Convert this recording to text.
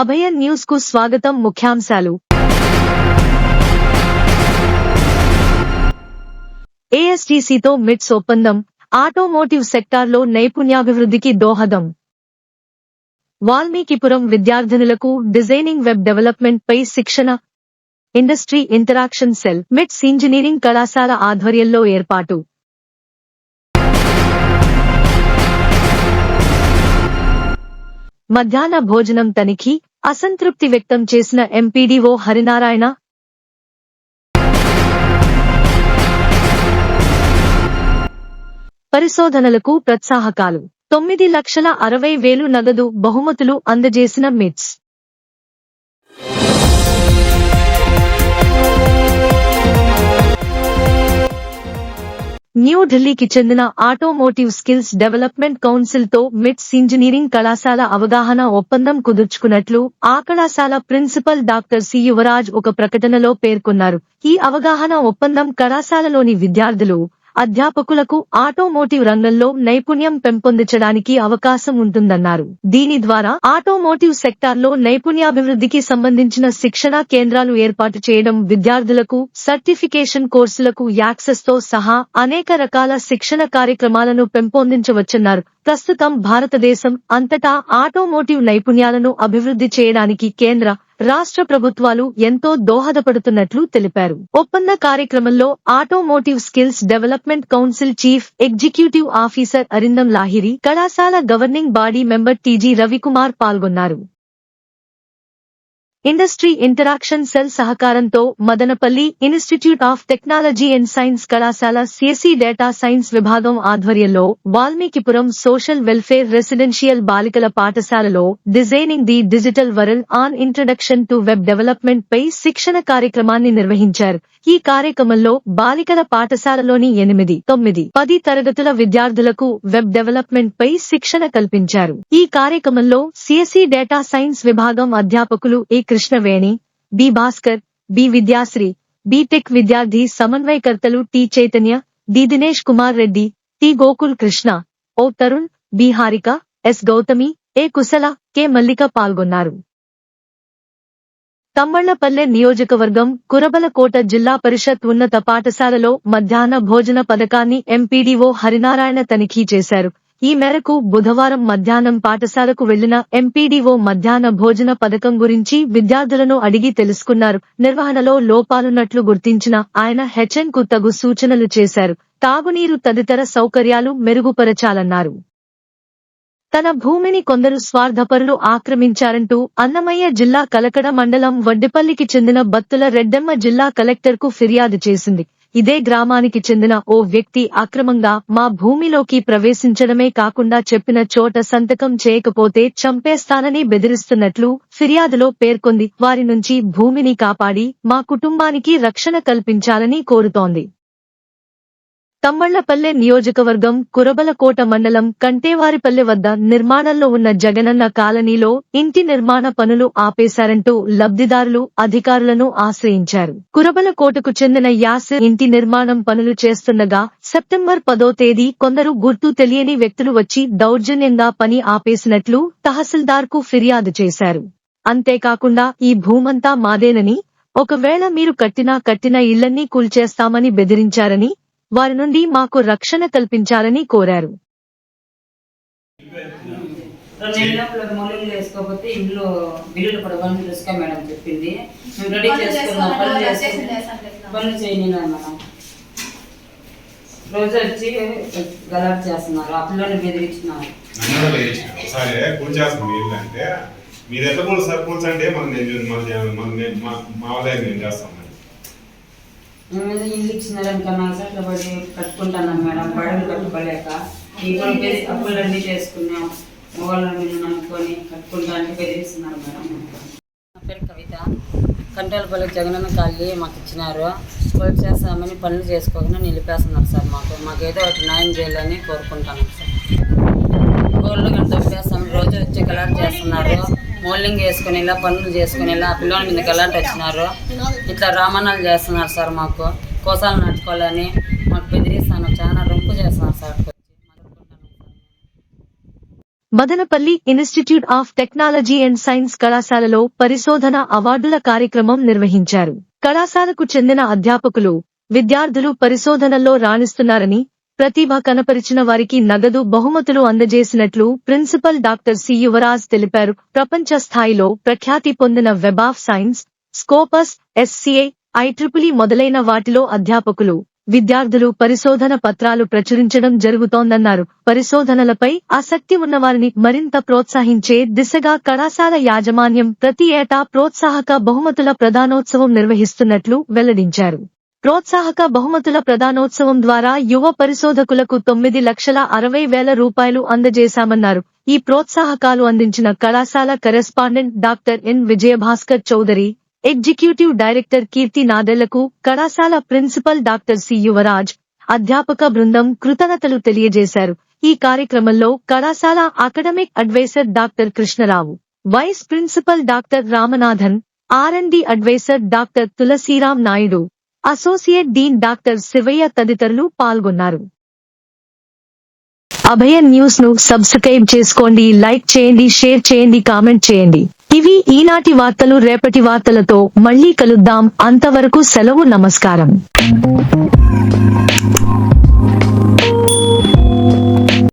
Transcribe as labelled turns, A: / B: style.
A: అభయ న్యూస్కు స్వాగతం ముఖ్యాంశాలు. ఏఎస్టీసీతో మిట్స్ ఒప్పందం ఆటోమోటివ్ సెక్టార్లో నైపుణ్యాభివృద్ధికి దోహదం. వాల్మీకిపురం విద్యార్థినులకు డిజైనింగ్ వెబ్ డెవలప్మెంట్ పై శిక్షణ. Industry interaction cell MITS engineering కళాశాల ఆధ్వర్యంలో ఏర్పాటు. మధ్యాహ్న భోజనం తనిఖీ అసంతృప్తి వ్యక్తం చేసిన ఎంపీడీఓ హరినారాయణ. పరిశోధనలకు ప్రోత్సాహకాలు. తొమ్మిది లక్షల అరవై వేలు నగదు బహుమతులు అందజేసిన మిట్స్. న్యూఢిల్లీకి చెందిన ఆటోమోటివ్ స్కిల్స్ డెవలప్మెంట్ కౌన్సిల్తో మిట్స్ ఇంజనీరింగ్ కళాశాల అవగాహన ఒప్పందం కుదుర్చుకున్నట్లు ఆ కళాశాల ప్రిన్సిపల్ డాక్టర్ సి యువరాజ్ ఒక ప్రకటనలో పేర్కొన్నారు. ఈ అవగాహన ఒప్పందం కళాశాలలోని విద్యార్థులు అధ్యాపకులకు ఆటోమోటివ్ రంగంలో నైపుణ్యం పెంపొందించడానికి అవకాశం ఉంటుందన్నారు. దీని ద్వారా ఆటోమోటివ్ సెక్టార్లో నైపుణ్యాభివృద్ధికి సంబంధించిన శిక్షణా కేంద్రాలు ఏర్పాటు చేయడం విద్యార్థులకు సర్టిఫికేషన్ కోర్సులకు యాక్సెస్తో సహా అనేక రకాల శిక్షణ కార్యక్రమాలను పెంపొందించవచ్చన్నారు. ప్రస్తుతం భారతదేశం అంతటా ఆటోమోటివ్ నైపుణ్యాలను అభివృద్ధి చేయడానికి కేంద్ర రాష్ట్ర ప్రభుత్వాలు ఎంతో దోహదపడుతున్నట్లు తెలిపారు. ఒప్పంద కార్యక్రమంలో automotive skills development council chief executive officer Arindam Lahiri కళాశాల governing body member TG Ravikumar పాల్గొన్నారు. ఇండస్ట్రీ ఇంటరాక్షన్ సెల్ సహకారంతో Madanapalle institute of technology and science కళాశాల సిఎస్సి డేటా సైన్స్ విభాగం ఆధ్వర్యంలో వాల్మీకిపురం సోషల్ వెల్ఫేర్ రెసిడెన్షియల్ బాలికల పాఠశాలలో designing the digital world on introduction to web development పై శిక్షణ కార్యక్రమాన్ని నిర్వహించారు. ఈ కార్యక్రమంలో బాలికల పాఠశాలలోని ఎనిమిది తొమ్మిది పది తరగతుల విద్యార్థులకు వెబ్ డెవలప్మెంట్ పై శిక్షణ కల్పించారు. ఈ కార్యక్రమంలో సిఎస్సి డేటా సైన్స్ విభాగం అధ్యాపకులు A Krishnaveni B Bhaskar B Vidyashri B Tech విద్యార్థి సమన్వయకర్తలు T Chaitanya D Dinesh Kumar Reddy T Gokul Krishna O Tarun B Harika S Gautami A Kushala K Mallika పాల్గొన్నారు. తమ్మళ్ళపల్లె నియోజకవర్గం కురబలకోట జిల్లా పరిషత్ ఉన్నత పాఠశాలలో మధ్యాహ్న భోజన పథకాన్ని ఎంపీడీఓ హరినారాయణ తనిఖీ చేశారు. ఈ మేరకు బుధవారం మధ్యాహ్నం పాఠశాలకు వెళ్ళిన ఎంపీడీఓ మధ్యాహ్న భోజన పథకం గురించి విద్యార్థులను అడిగి తెలుసుకున్నారు. నిర్వహణలో లోపాలున్నట్లు గుర్తించిన ఆయన హెచ్ఎన్కు తగు సూచనలు చేశారు. తాగునీరు తదితర సౌకర్యాలు మెరుగుపరచాలన్నారు. తన భూమిని కొందరు స్వార్థపరులు ఆక్రమించారంటూ అన్నమయ్య జిల్లా కలకడ మండలం వడ్డిపల్లికి చెందిన బత్తుల రెడ్డెమ్మ జిల్లా కలెక్టర్కు ఫిర్యాదు చేసింది. ఇదే గ్రామానికి చెందిన ఓ వ్యక్తి అక్రమంగా మా భూమిలోకి ప్రవేశించడమే కాకుండా చెప్పిన చోట సంతకం చేయకపోతే చంపేస్తానని బెదిరిస్తున్నట్లు ఫిర్యాదులో పేర్కొంది. వారి నుంచి భూమిని కాపాడి మా కుటుంబానికి రక్షణ కల్పించాలని కోరుతోంది. తమ్మళ్ళపల్లె నియోజకవర్గం కురబలకోట మండలం కంటేవారిపల్లె వద్ద నిర్మాణంలో ఉన్న జగనన్న కాలనీలో ఇంటి నిర్మాణ పనులు ఆపేశారంటూ లబ్ధిదారులు అధికారులను ఆశ్రయించారు. కురబలకోటకు చెందిన యాసిర్ ఇంటి నిర్మాణం పనులు చేస్తుండగా సెప్టెంబర్ పదో తేదీ కొందరు గుర్తు తెలియని వ్యక్తులు వచ్చి దౌర్జన్యంగా పని ఆపేసినట్లు తహసీల్దార్కు ఫిర్యాదు చేశారు. అంతేకాకుండా ఈ భూమంతా మాదేనని ఒకవేళ మీరు కట్టినా కట్టిన ఇళ్ళన్నీ కూల్చేస్తామని బెదిరించారని వారి నుండి మాకు రక్షణ కల్పించాలని కోరారు.
B: ఇంట్లో బిల్లులు కూడా బంద్ చేసుకో మేడం చెప్పింది. మేము రెడీ చేసుకున్నాం పనులు చేసుకున్నాం. పనులు చేయని మేడం. రోజు వచ్చి గలాట్ చేస్తున్నారు ఆ పిల్లల్ని బెదిరించినారు.
C: నన్ను వేయించిన ఒకసారి కూల్చేస్తాం ఇల్లు అంటే మీరు ఎంత కూల్చండి మనం నేను మా మా వాళ్ళ నేను చేస్తాం? మరి.
B: ఇల్లు ఇచ్చినారని కన్నా అట్లా పడి కట్టుకుంటున్నాం మేడం. పడలు కట్టుకోలేక. ఇప్పుడు అప్పులన్నీ చేసుకున్నాం. మొగళ్ళ నమ్ముకొని కట్టుకుంటా బెదిరిస్తున్నారు మేడం. నా పేరు కవిత. కంట్రోల్పల్లి జగనన్న కాలనీ మాకు ఇచ్చినారు. స్కూల్ చేస్తామని పనులు చేసుకోకుండా నిలిపేస్తున్నారు సార్ మాకు. మాకు ఏదో ఒకటి న్యాయం చేయాలని కోరుకుంటున్నాం సార్. గోల్డ్ గంట రోజు వచ్చి కలర్ చేస్తున్నారు. మోల్డింగ్ చేసుకుని ఇలా పనులు చేసుకుని ఇలా పిల్లల మీద ఎలాంటి వచ్చినారు. ఇట్లా రామణాలు చేస్తున్నారు సార్ మాకు. కోసాలు నడుచుకోవాలని మాకు బెదిరిస్తాను. చాలా రొంపు చేస్తున్నారు sir.
A: Madanapalle institute of technology and science కళాశాలలో పరిశోధన అవార్డుల కార్యక్రమం నిర్వహించారు. కళాశాలకు చెందిన అధ్యాపకులు విద్యార్థులు పరిశోధనల్లో రాణిస్తున్నారని ప్రతిభ కనపరిచిన వారికి నగదు బహుమతులు అందజేసినట్లు ప్రిన్సిపల్ డాక్టర్ సి యువరాజ్ తెలిపారు. ప్రపంచ స్థాయిలో ప్రఖ్యాతి పొందిన web of science Scopus SCA ఐట్రిపులి మొదలైన వాటిలో అధ్యాపకులు విద్యార్థులు పరిశోధన పత్రాలు ప్రచురించడం జరుగుతోందన్నారు. పరిశోధనలపై ఆసక్తి ఉన్నవారిని మరింత ప్రోత్సహించే దిశగా కళాశాల యాజమాన్యం ప్రతి ఏటా ప్రోత్సాహక బహుమతుల ప్రధానోత్సవం నిర్వహిస్తున్నట్లు వెల్లడించారు. ప్రోత్సాహక బహుమతుల ప్రధానోత్సవం ద్వారా యువ పరిశోధకులకు తొమ్మిది లక్షల అరవై వేల రూపాయలు అందజేశామన్నారు. ఈ ప్రోత్సాహకాలు అందించిన కళాశాల correspondent doctor N. Vijayabhaskar Chowdary executive director Keerthi నాదెళ్ళకు కళాశాల ప్రిన్సిపల్ డాక్టర్ సి. యువరాజ్ అధ్యాపక బృందం కృతజ్ఞతలు తెలియజేశారు. ఈ కార్యక్రమంలో కళాశాల academic adviser doctor Krishnarao vice principal doctor Ramanathan R D adviser doctor Tulasiram Naidu associate dean doctor Sivaiah తదితరులు పాల్గొన్నారు. అభయ న్యూస్ను సబ్స్క్రైబ్ చేసుకోండి లైక్ చేయండి షేర్ చేయండి కామెంట్ చేయండి. ఇవి ఈనాటి వార్తలు రేపటి వార్తలతో మళ్ళీ కలుద్దాం. అంతవరకు సెలవు నమస్కారం.